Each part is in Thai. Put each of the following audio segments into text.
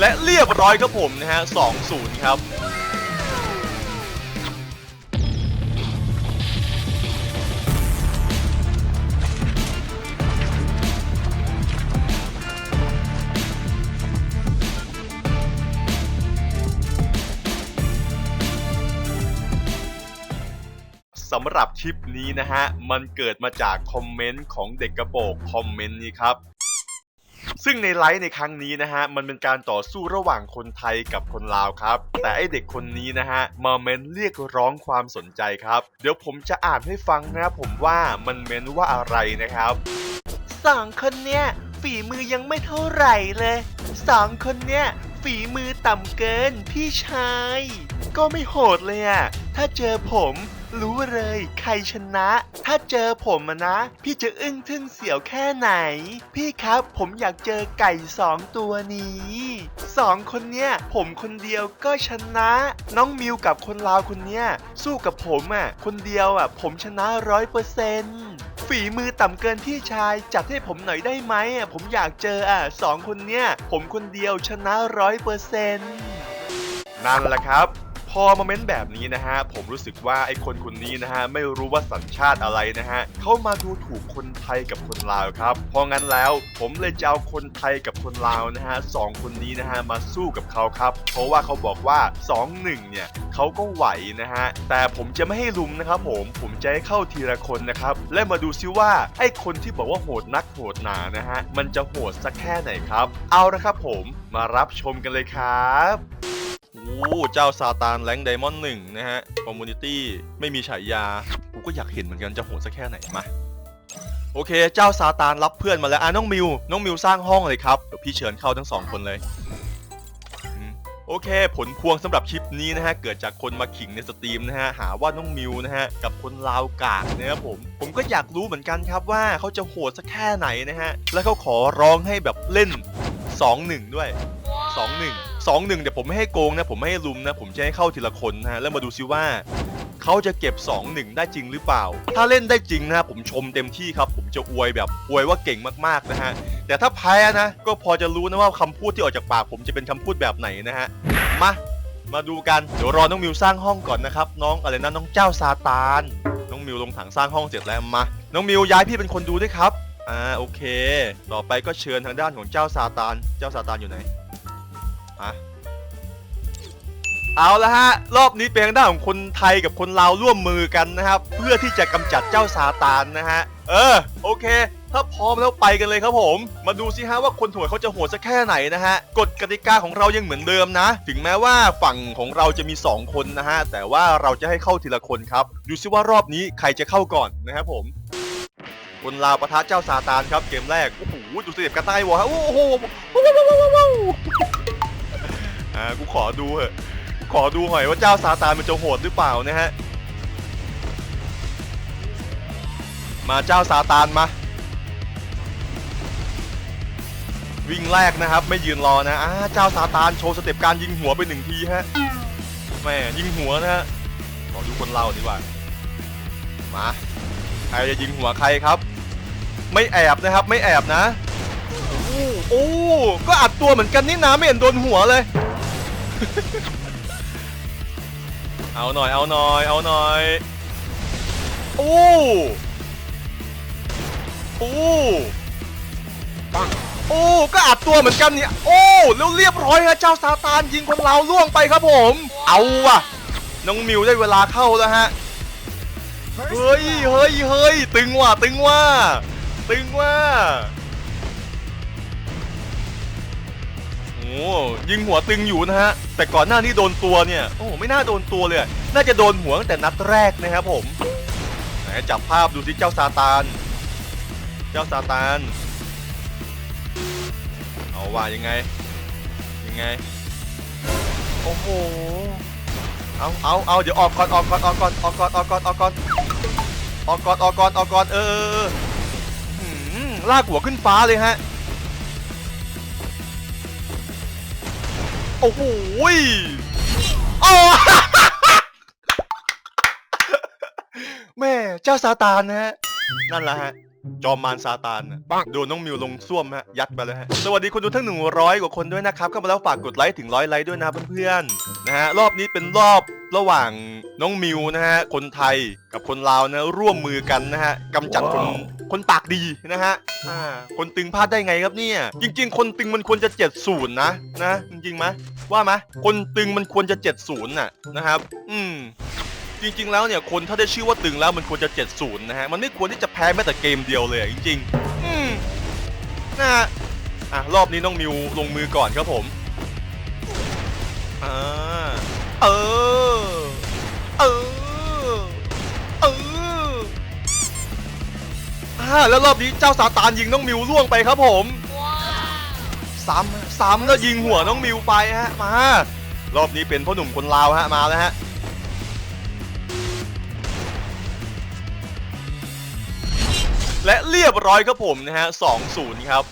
และเรียบร้อยครับผมนะฮะ2-0ครับสำหรับคลิปนี้นะฮะ มันเกิดมาจากคอมเมนต์ของเด็กกระโปรงคอมเมนต์นี้ครับ ซึ่งในไลฟ์ในครั้งนี้นะฮะมันเป็นการต่อสู้ระหว่างคนไทยกับคนลาวครับ แต่ไอเด็กคนนี้นะฮะมาเมนเรียกร้องความสนใจครับ เดี๋ยวผมจะอ่านให้ฟังนะผมว่ามันเมนว่าอะไรนะครับสองคนเนี้ยฝีมือยังไม่เท่าไหร่เลยสองคนเนี้ยฝีมือต่ำเกินพี่ชาย ก็ไม่โหดเลยอะถ้าเจอผม รู้เลยใครชนะ ถ้าเจอผมอะนะ พี่จะอึ้งทึ่งเสียวแค่ไหน พี่ครับผมอยากเจอไก่สองตัวนี้สองคนเนี้ยผมคนเดียวก็ชนะ น้องมิวกับคนลาวคนเนี้ยสู้กับผมอะคนเดียวอะผมชนะร้อยเปอร์เซนต์ฝีมือต่ำเกินพี่ชายจัดให้ผมหน่อยได้ไหมอะผมอยากเจออะสองคนเนี้ยผมคนเดียวชนะร้อยเปอร์เซนต์นั่นแหละครับ พอมาเม้นแบบนี้นะฮะ ผมรู้สึกว่าไอ้คนคนนี้นะฮะ ไม่รู้ว่าสัญชาติอะไรนะฮะ เขามาดูถูกคนไทยกับคนลาวครับ เพราะงั้นแล้วผมเลยจะเอาคนไทยกับคนลาวนะฮะสองคนนี้นะฮะ มาสู้กับเขาครับ เพราะว่าเขาบอกว่า 2-1 เนี่ยเขาก็ไหวนะฮะ แต่ผมจะไม่ให้ลุมนะครับผม ผมจะให้เข้าทีละคนนะครับ และมาดูซิว่าไอ้คนที่บอกว่าโหดนักโหดหนานะฮะ มันจะโหดสักแค่ไหนครับ เอาละครับผม มารับชมกันเลยครับ อ้เจ้าซาตานแรงไดมอนด์หนึ่งนะฮะคอมมูนิตี้ไม่มีฉายา กูก็อยากเห็นเหมือนกันจะโหดสักแค่ไหนมาโอเค เจ้าซาตานรับเพื่อนมาแล้ว อะน้องมิว น้องมิวสร้างห้องเลยครับ เดี๋ยวพี่เชิญเข้าทั้งสองคนเลย โอเค ผลพวงสำหรับคลิปนี้นะฮะ เกิดจากคนมาขิงในสตรีมนะฮะ หาว่าน้องมิวนะฮะ กับคนลาวกากนะครับผม ผมก็อยากรู้เหมือนกันครับว่าเขาจะโหดสักแค่ไหนนะฮะ แล้วเขาขอร้องให้แบบเล่น 2-1 ด้วยสองหนึ่ง สองหนึ่งเดี๋ยวผมไม่ให้โกงนะ ผมไม่ให้ลุมนะ ผมจะให้เข้าทีละคนนะฮะแล้วมาดูซิว่าเขาจะเก็บ 2-1 ได้จริงหรือเปล่า ถ้าเล่นได้จริงนะผมชมเต็มที่ครับ ผมจะอวยแบบอวยว่าเก่งมากๆนะฮะ แต่ถ้าแพ้นะ ก็พอจะรู้นะว่าคำพูดที่ออกจากปาก ผมจะเป็นคำพูดแบบไหนนะฮะ มา มาดูกัน เดี๋ยวรอน้องมิวสร้างห้องก่อนนะครับ น้องอะไรนะน้องเจ้าซาตาน น้องมิวลงถังสร้างห้องเสร็จแล้วมา น้องมิวย้ายพี่เป็นคนดูด้วยครับ อ่าโอเค ต่อไปก็เชิญทางด้านของเจ้าซาตาน เจ้าซาตานอยู่ไหน อะเอาละฮะ รอบนี้เป็นทางด้านของคนไทยกับคนลาวร่วมมือกันนะครับ เพื่อที่จะกำจัดเจ้าซาตานนะฮะ เออ โอเค ถ้าพร้อมแล้วไปกันเลยครับผม มาดูสิฮะว่าคนโหดเขาจะโหดสักแค่ไหนนะฮะ กฎกติกาของเรายังเหมือนเดิมนะ ถึงแม้ว่าฝั่งของเราจะมี 2 คนนะฮะ แต่ว่าเราจะให้เข้าทีละคนครับ ดูซิว่ารอบนี้ใครจะเข้าก่อนนะครับผมคนลาวประทะเจ้าซาตานครับเกมแรก โอ้โห ดูสเต็ปกระต่ายวะฮะโอ้โห อ่ากูขอดูเหอะขอดูหน่อยว่าเจ้าซาตานมันจะโหดหรือเปล่านะฮะมาเจ้าซาตานมา วิ่งแรกนะครับ ไม่ยืนรอนะอ่าเจ้าซาตานโชว์สเต็ปการยิงหัวไปหนึ่งทีฮะแม่ยิงหัวนะฮะขอดูคนเล่าดีกว่ามาใครจะยิงหัวใครครับ ไม่แอบนะครับ ไม่แอบนะโอ้โอ้ก็อัดตัวเหมือนกันนี่นะไม่เห็นโดนหัวเลย เอาหน่อยเอาหน่อยเอาหน่อยโอ้โอ้ปังโอ้ก็อัดตัวเหมือนกันเนี่ยโอ้แล้วเรียบร้อยฮะเจ้าซาตานยิงคนเราล่วงไปครับผม เอาว่ะน้องมิวได้เวลาเข้าแล้วฮะเฮ้ยเฮ้ยเฮ้ยตึงว่ะตึงว่ะตึงว่ะ ยิงหัวตึงอยู่นะฮะ แต่ก่อนหน้านี้โดนตัวเนี่ย โอ้ไม่น่าโดนตัวเลย น่าจะโดนหัวตั้งแต่นัดแรกนะครับผมไหนจับภาพดูสิเจ้าซาตาน เจ้าซาตาน เอาว่ายังไง ยังไง โอ้โห เอาเอาเอาเดี๋ยวออกก่อนออกก่อนออกก่อนออกก่อนออกก่อนออกก่อนออกก่อนออกก่อนออกก่อนเออลากหัวขึ้นฟ้าเลยฮะ โอ้โหโอ้แม่เจ้าซาตานนะฮะ นั่นแหละฮะ จอมมารซาตานน่ะโดนน้องมิวลงส้วมฮะยัดไปเลยฮะสวัสดีคนดูทั้ง 100 กว่าคนด้วยนะครับเข้ามาแล้วฝากกดไลค์ถึงร้อยไลค์ด้วยนะเพื่อนๆนะฮะรอบนี้เป็นรอบระหว่างน้องมิวนะฮะคนไทยกับคนลาวนะร่วมมือกันนะฮะกำจัดคนคนปากดีนะฮะอ่าคนตึงพลาดได้ไงครับเนี่ย จริง ๆ คนตึงมันควรจะ70นะนะจริงๆไหมว่าไหมคนตึงมันควรจะ70น่ะนะครับ อืม จริง ๆ แล้วเนี่ยคนถ้าได้ชื่อว่าตึงแล้วมันควรจะ70นะฮะ มันไม่ควรที่จะแพ้แม้แต่เกมเดียวเลยจริงๆอืมนะฮะอะรอบนี้น้องมิวลงมือก่อนครับผมอ่าเออ เออ เอออ่าแล้วรอบนี้เจ้าซาตานยิงน้องมิวล่วงไปครับผมซ้ำซ้ำแล้วยิงหัวน้องมิวไปฮะ มา รอบนี้เป็นพ่อหนุ่มคนลาวฮะ มาแล้วฮะ และเรียบร้อยครับผมนะฮะสองศูนย์ครับ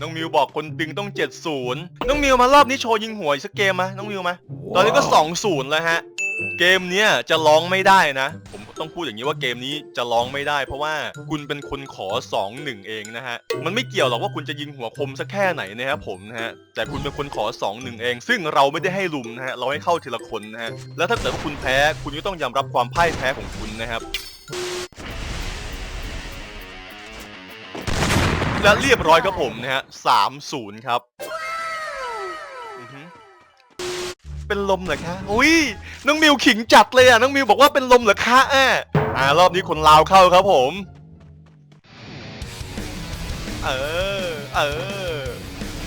น้องมิวบอกคนตึงต้องเจ็ดศูนย์น้องมิวมารอบนี้โชว์ยิงหวยสักเกมมน้องมิวมา ตอนนี้ก็สองศูนย์แล้วฮะ เกมเนี้ยจะร้องไม่ได้นะ ผม ต้องพูดอย่างนี้ว่าเกมนี้จะร้องไม่ได้ เพราะว่าคุณเป็นคนขอ 2 1 เองนะฮะ มันไม่เกี่ยวหรอกว่าคุณจะยิงหัวคมสักแค่ไหนนะครับผมนะฮะ แต่คุณเป็นคนขอ 2 1 เอง ซึ่งเราไม่ได้ให้ลุมนะฮะ เราให้เข้าทีละคนนะฮะ แล้วถ้าเกิดว่าคุณแพ้ คุณก็ต้องยอมรับความพ่ายแพ้ของคุณนะครับ และเรียบร้อยครับผมนะฮะสามศูนย์ครับ เป็นลมเหรอคะอุ้ยน้องมิวขิงจัดเลยอะน้องมิวบอกว่าเป็นลมเหรอคะอะอ่ารอบนี้คนลาวเข้าครับผม เออ เออ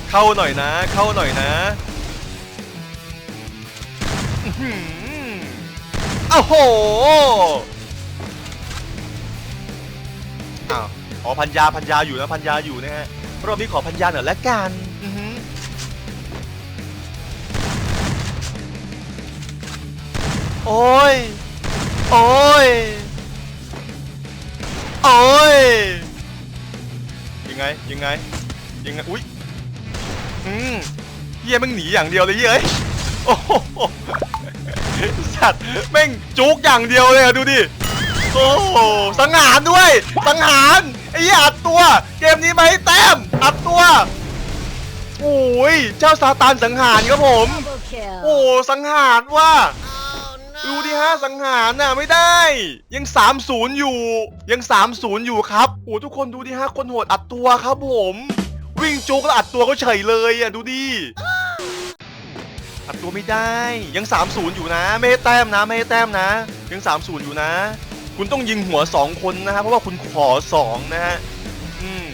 เข้าหน่อยนะ เข้าหน่อยนะอื้อหืออ้าวโหอ้าวอ๋อพันยาพันยาอยู่นะพันยาอยู่นะฮะรอบนี้ขอพันยาหน่อยละกัน อือหือ โอ้ย โอ้ย โอ้ย ยังไง ยังไง ยังไง อุ้ย อืมเฮียม่งหนีอย่างเดียวเลยเย้ยโอ้โหสัตว์แม่งจุกอย่างเดียวเลยอะดูดิ โอ้โหสังหารด้วย สังหารไอ้เหี้ยอัดตัว เกมนี้ไม่ให้แต้ม อัดตัวโอ้ย เจ้าซาตานสังหารครับผม โอ้สังหารว่า ดูดิฮะสังหารน่ะไม่ได้ ยัง 3-0 อยู่ ยัง 3-0 อยู่ครับโอ้ทุกคนดูดิฮะคนโหดอัดตัวครับผม วิ่งจุกแล้วอัดตัวก็เฉยเลยอะดูดิอัดตัวไม่ได้ยัง 3-0 อยู่นะไม่ให้แต้มนะไม่ให้แต้มนะ ยัง 3-0 อยู่นะ คุณต้องยิงหัว 2 คนนะฮะเพราะว่าคุณขอ 2 นะฮะอืม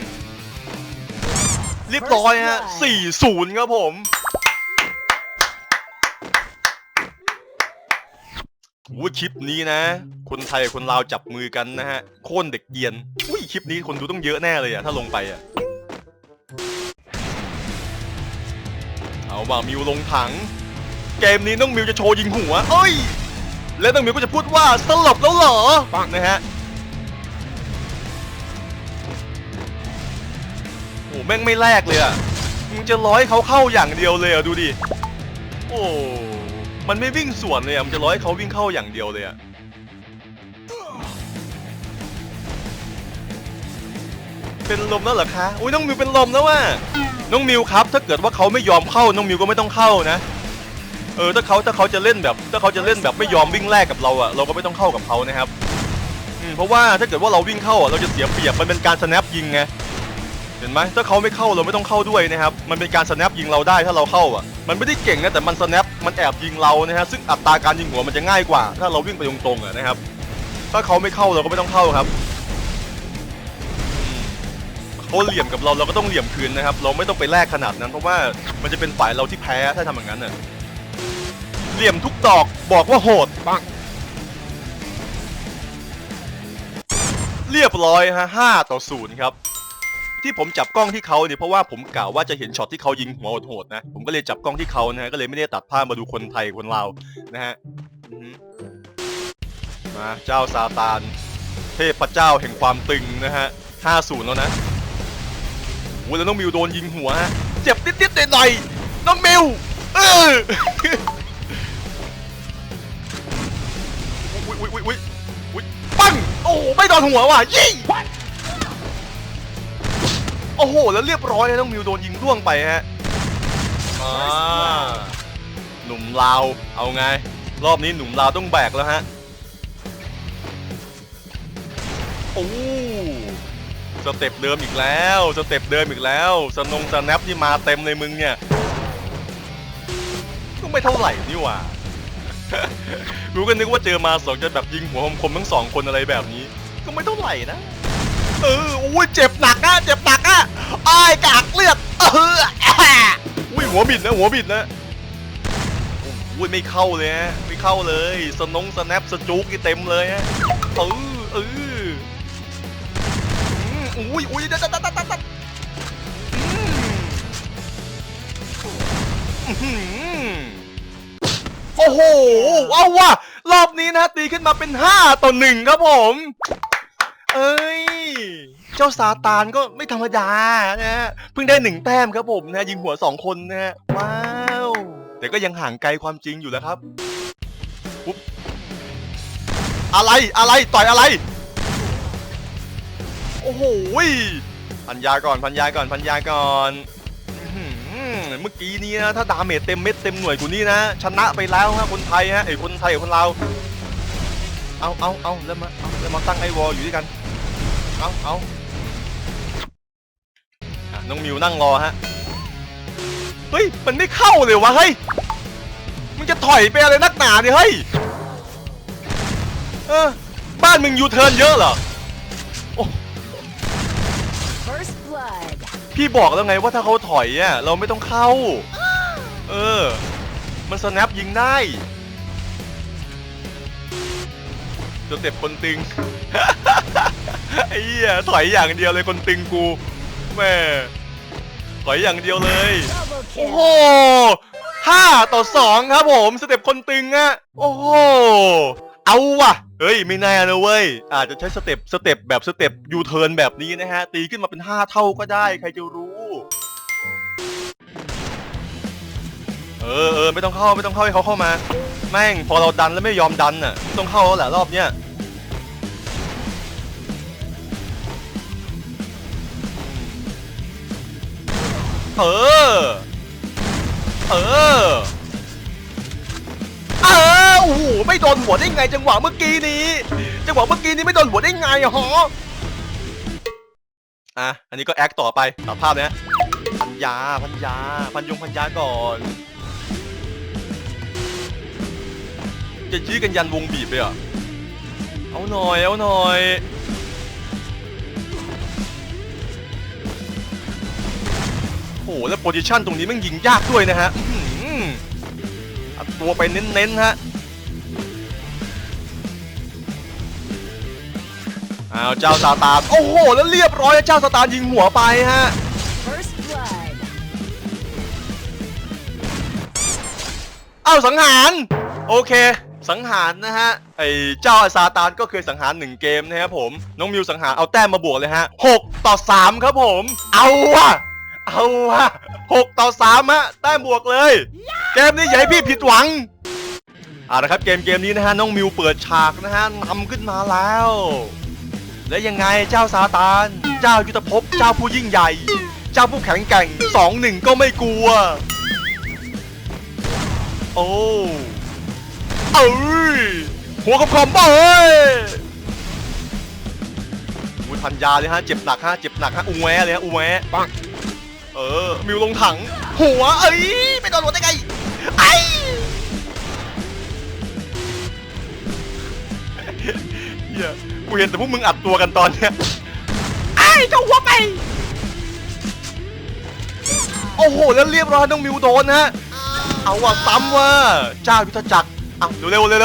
เรียบร้อยฮะ4-0 ครับผม วูคลิปนี้นะ คนไทยกับคนลาวจับมือกันนะฮะ โค่นเด็กเกียนอุ้ยคลิปนี้คนดูต้องเยอะแน่เลยอะถ้าลงไปอะเอาว่ามิวลงถัง เกมนี้น้องมิวจะโชว์ยิงหัวเอ้ย แล้วน้องมิวก็จะพูดว่าสลบแล้วเหรอปังนะฮะโอ้แม่งไม่แลกเลยอะมึงจะร้อยเขาเข้าอย่างเดียวเลยอะดูดิโอ้ มันไม่วิ่งสวนเลยอะมันจะร้อยเขาวิ่งเข้าอย่างเดียวเลยอะเป็นลมแล้วเหรอคะ อุ้ยน้องมิวเป็นลมแล้วว่ะ น้องมิวครับ ถ้าเกิดว่าเขาไม่ยอมเข้า น้องมิวก็ไม่ต้องเข้านะ เออ ถ้าเขาถ้าเขาจะเล่นแบบ ถ้าเขาจะเล่นแบบไม่ยอมวิ่งแลกกับเราอะเราก็ไม่ต้องเข้ากับเขานะครับ อืม เพราะว่าถ้าเกิดว่าเราวิ่งเข้าอะเราจะเสียเปรียบ มันเป็นการสแนปยิงไง เห็นไหมถ้าเขาไม่เข้าเราไม่ต้องเข้าด้วยนะครับ มันเป็นการสแนปยิงเราได้ถ้าเราเข้าอะ มันไม่ได้เก่งนะแต่มันสแนปมันแอบยิงเรานะฮะซึ่งอัตราการยิงหัวมันจะง่ายกว่า ถ้าเราวิ่งไปตรงๆอะนะครับ ถ้าเขาไม่เข้าเราก็ไม่ต้องเข้าครับอืมเขาเหลี่ยมกับเราเราก็ต้องเหลี่ยมคืนนะครับ เราไม่ต้องไปแลกขนาดนั้น เพราะว่ามันจะเป็นฝ่ายเราที่แพ้ถ้าทำอย่างนั้นน่ะเหลี่ยมทุกดอกบอกว่าโหดปังเรียบร้อยฮะห้าต่อศูนย์ครับ ที่ผมจับกล้องที่เขาเนี่ยเพราะว่าผมกล่าวว่าจะเห็นช็อตที่เขายิงหัวโหดๆนะผมก็เลยจับกล้องที่เขานะฮะก็เลยไม่ได้ตัดภาพมาดูคนไทยคนลาวนะฮะอือฮึมาเจ้าซาตาน เทพเจ้าแห่งความตึงนะฮะ50แล้วนะโอ้แล้วน้องมิวโดนยิงหัวฮะเจ็บนิดๆหน่อยๆน้องมิวเอออุ้ยอุ้ยอุ้ยอุ้ยโอ้โหไม่โดนหัวว่ะยิง โอ้โห แล้วเรียบร้อยนะน้องมิวโดนยิงร่วงไปฮะอ่าหนุ่มลาวเอาไง รอบนี้หนุ่มลาวต้องแบกแล้วฮะโอ้สเต็ปเดิมอีกแล้วสเต็ปเดิมอีกแล้วสนงสแนปที่มาเต็มเลยมึงเนี่ยก็ไม่เท่าไหร่นี่หว่ารู้กันนึกว่าเจอมาสองจะแบบยิงหัวคมๆทั้งสองคนอะไรแบบนี้ ก็ไม่เท่าไหร่นะเอออุ้ยเจ็บหนักอะเจ็บหนัก อะอ้ายกากเลือดเอออุ้ยหัวบิดนะหัวบิดนะอุ้ยไม่เข้าเลยฮะไม่เข้าเลยสนงสแนปสจุกนี่เต็มเลยฮะเออเอออุ้ยอุ้ยเดัดดัดดัดดัดโอ้โห เอาว่ะ รอบนี้นะตีขึ้นมาเป็น 5 ต่อ 1 ครับผม เอ้ย เจ้าซาตานก็ไม่ธรรมดานะฮะ เพิ่งได้หนึ่งแต้มครับผมนะยิงหัว2คนนะฮะ ว้าว แต่ก็ยังห่างไกลความจริงอยู่แล้วครับปุ๊บอะไรอะไรต่อยอะไร โอ้โหพันยาก่อนพันยาก่อนพันยาก่อนเมื่อกี้นี้นะถ้าดาเมจเต็มเม็ดเต็มหน่วยกูนี่นะ ชนะไปแล้วฮะคนไทยฮะไอ้คนไทยกับคนลาว เอาเอาเอาแล้วมาเอาแล้วมาตั้งไอวอลอยู่ด้วยกัน เอาเอาอะน้องมิวนั่งรอฮะ เฮ้ย มันไม่เข้าเลยวะเฮ้ย มึงจะถอยไปอะไรนักหนาเนี่ยเฮ้ย เออ บ้านมึงยูเทิร์นเยอะเหรอ First blood. พี่บอกแล้วไงว่าถ้าเขาถอยอะเราไม่ต้องเข้า เออ มันสแนปยิงได้ สเต็ปคนตึง ไอ้เหี้ยถอยอย่างเดียวเลยคนตึงกูแม่ถอยอย่างเดียวเลย โอ้โหห้าต่อสองครับผมสเต็ปคนตึงอะโอ้โหเอาว่ะ เฮ้ย ไม่แน่นะเว้ย อาจจะใช้สเต็ปสเต็ปแบบสเต็ปยูเทิร์นแบบนี้นะฮะ ตีขึ้นมาเป็น 5 เท่าก็ได้ ใครจะรู้ เออเออไม่ต้องเข้าไม่ต้องเข้าให้เขาเข้ามา แม่งพอเราดันแล้วไม่ยอมดันน่ะต้องเข้าแล้วแหละรอบเนี้ยเออ เออ เออโอ้โหไม่โดนหัวได้ไง จังหวะเมื่อกี้นี้ จังหวะเมื่อกี้นี้ไม่โดนหัวได้ไงอะฮะอะ อันนี้ก็แอคต่อไปตัดภาพเลยนะพันยา พันยา พันยงพันยาก่อน จะยื้อกันยันวงบีบเลยเหรอเอาหน่อย เอาหน่อยโอ้โหแล้วโพซิชันตรงนี้แมันยิงยากด้วยนะฮะอื้อหืออัดตัวไปเน้นๆฮะอ้าวเจ้าซาตานโอ้โห แล้วเรียบร้อยเจ้าซาตานยิงหัวไปฮะ First blood. อ้าวสังหาร โอเค สังหารนะฮะไอ้เจ้าซาตานก็เคยสังหารหนึ่งเกมนะครับผม น้องมิวสังหารเอาแต้มมาบวกเลยฮะหกต่อสามครับผม เอาวะเอาวะหกต่อสามฮะแต้มบวกเลย เกมนี้อย่าให้พี่ผิดหวังเอาละครับเกมเกมนี้นะฮะน้องมิวเปิดฉากนะฮะนำขึ้นมาแล้ว และยังไงเจ้าซาตาน เจ้ายุทธภพเจ้าผู้ยิ่งใหญ่ เจ้าผู้แข็งแกร่งสองหนึ่งก็ไม่กลัว โอ้ เอ้ยหัวกับคอมบ้าเฮ้ยอุ้ยพันยาเลยฮะเจ็บหนักฮะเจ็บหนักฮะอูแวะเลยฮะอูแวะปังเออมิวลงถัง หัวเอ้ยไม่โดนหัวได้ไงไอ้เฮียกูเห็นแต่พวกมึงอัดตัวกันตอนเนี้ยไอ้เจ้าหัวไปโอ้โหแล้วเรียบร้อยน้องมิวโดนฮะเอาว่ะซ้ำว่ะเจ้ายุทธจักร อะเร็วเร็วเร็ว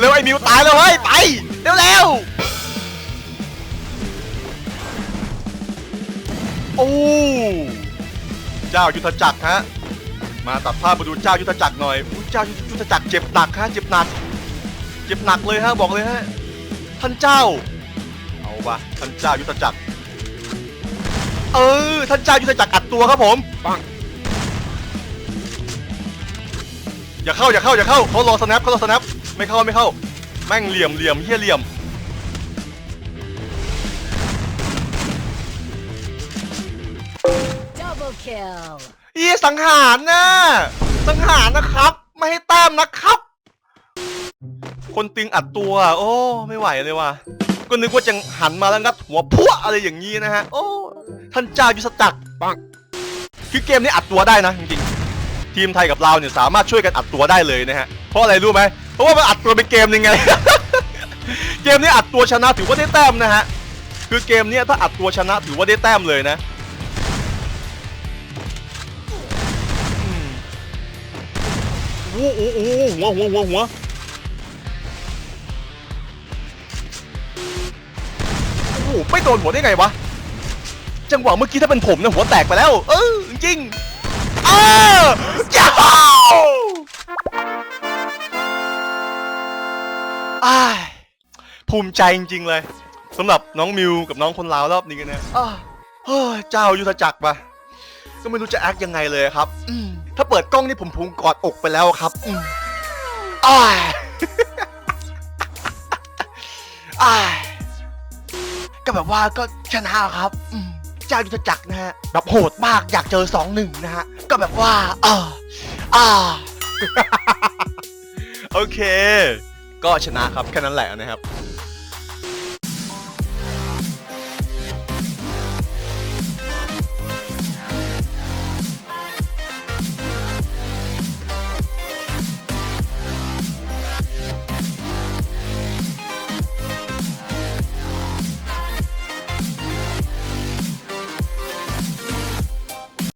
เร็วไอ้มิวตายแล้วเฮ้ยไปเร็วๆโอ้เจ้ายุทธจักรฮะมาตัดภาพมาดูเจ้ายุทธจักรหน่อยอุ๊ยเจ้ายุทธจักรเจ็บหนักฮะเจ็บหนัก เจ็บหนักเลยฮะบอกเลยฮะท่านเจ้า เอาวะท่านเจ้ายุทธจักรเออท่านเจ้ายุทธจักรอัดตัวครับผมปัง อย่าเข้าอย่าเข้าอย่าเข้าเขารอสแนปเขารอสแนปไม่เข้าไม่เข้า แม่งเหลี่ยมเหลี่ยมเฮี้ยเหลี่ยมอีสังหารนะสังหารนะครับ ไม่ให้แต้มนะครับ คนติงอัดตัว โอ้ ไม่ไหวเลยว่ะก็นึกว่าจะหันมาแล้วงัดหัวพวอะไรอย่างนี้นะฮะ โอ้ ท่านเจ้ายุสจักรปังคือเกมนี้อัดตัวได้นะจริง ทีมไทยกับเราวเนี่ยสามารถช่วยกันอัดตัวได้เลยนะฮะเพราะอะไรรู้ไหมเพราะว่ามันอัดตัวเป็นเกมยังไง เกมนี้อัดตัวชนะถือว่าได้แต้มนะฮะคือเกมนี้ถ้าอัดตัวชนะถือว่าได้แต้มเลยนะโอ้โหโอ้โหหัวหัวหัวหัวโอ้โหไม่โดนหัวได้ไงวะ จังหวะเมื่อกี้ถ้าเป็นผมเนี่ยหัวแตกไปแล้ว เออจริง เออจ้าวอ้ายภูมิใจจริง ๆ เลยสำหรับน้องมิวกับน้องคนลาวรอบนี้นะอ้าเฮ้ยเจ้ายุทธจักรปะก็ไม่รู้จะแอคยังไงเลยครับอืมถ้าเปิดกล้องนี่ผมพุงกอดอกไปแล้วครับอืมอ้าย อ้ายก็แบบว่าก็ชนะครับอืมเจ้ายุทธจักรนะฮะแบบโหดมากอยากเจอสองหนึ่งนะฮะ ก็แบบว่าอ่าอ่าโอเค ก็ชนะครับแค่นั้นแหละนะครับ